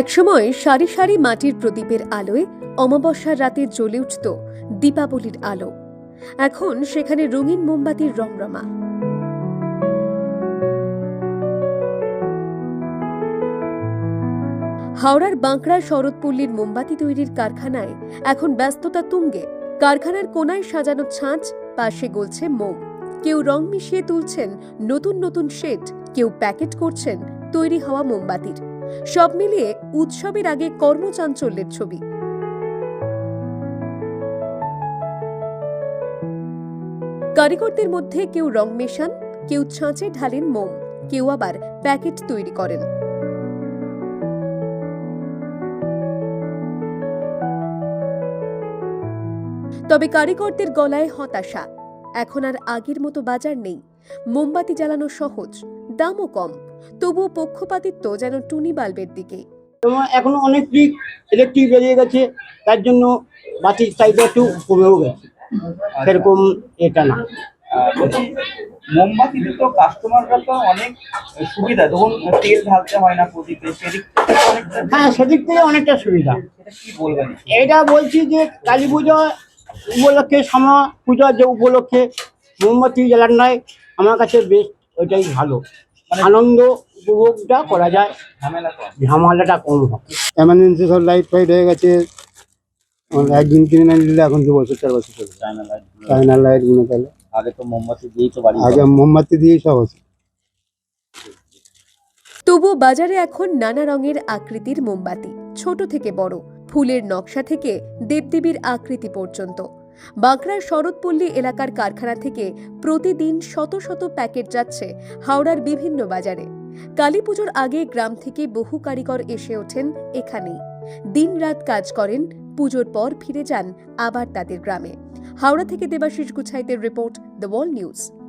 একসময় সারি সারি মাটির প্রদীপের আলোয় অমাবস্যার রাতে জ্বলে উঠত দীপাবলির আলো। এখন সেখানে রঙিন মোমবাতির রমরমা। হাওড়ার বাঁকড়া শরৎপল্লীর মোমবাতি তৈরির কারখানায় এখন ব্যস্ততা তুঙ্গে। কারখানার কোনায় সাজানো ছাঁচ, পাশে গলছে মোম। কেউ রং মিশিয়ে তুলছেন নতুন নতুন শেড, কেউ প্যাকেট করছেন তৈরি হওয়া মোমবাতির। সব মিলিয়ে উৎসবের আগে কর্মচাঞ্চল্যের ছবি। কারিগরদের মধ্যে কেউ রং মেশান, কেউ ছাঁচে ঢালেন মোম, কেউ আবার প্যাকেট তৈরি করেন। তবে কারিগরদের গলায় হতাশা। এখন আর আগের মতো বাজার নেই। মোমবাতি জ্বালানো সহজ, দামও কম। তবুও পক্ষপাতিত্ব যেন টুনি বাল্বের দিকে। এখন অনেক দিক ইলেকট্রিক বেরিয়ে গেছে তার জন্য বাতির চাহিদা একটু কমেও গেছে। সেরকম এটা না। মোমবাতিতে তো কাস্টমাররা তো অনেক সুবিধা তখন তেল ঢালতে হয় না প্রদীপে সেদিক হ্যাঁ সেদিক থেকে অনেকটা সুবিধা। কি বলবেন? এটা বলছি যে কালী পুজো উপলক্ষে সমা পূজার যে উপলক্ষে মোমবাতি জ্বালানোয় আমার কাছে বেশ ওইটাই ভালো। আনন্দ উপভোগটা করা যায়। ঝামেলাটা কম হয়। এমার্জেন্সি সব লাইট ফাইট হয়ে গেছে। আমার একদিন কিনে না নিলে এখন দু বছর চার বছর চলে চায়না লাইটগুলো। তাহলে। আগে তো মোমবাতি দিয়েই তো বাড়ি আগে মোমবাতি দিয়েই সব হচ্ছে তবুও বাজারে এখন নানা রঙের আকৃতির মোমবাতি ছোট থেকে বড় ফুলের নকশা থেকে দেবদেবীর আকৃতি পর্যন্ত। বাঁকড়ার শরৎপল্লী এলাকার কারখানা থেকে প্রতিদিন শত শত প্যাকেট যাচ্ছে হাওড়ার বিভিন্ন বাজারে। কালী পুজোর আগে গ্রাম থেকে বহু কারিগর এসে ওঠেন এখানেই। দিনরাত কাজ করেন, পুজোর পর ফিরে যান আবার তাদের গ্রামে। হাওড়া থেকে দেবাশিস গুছাইতের রিপোর্ট, দ্য ওয়াল নিউজ।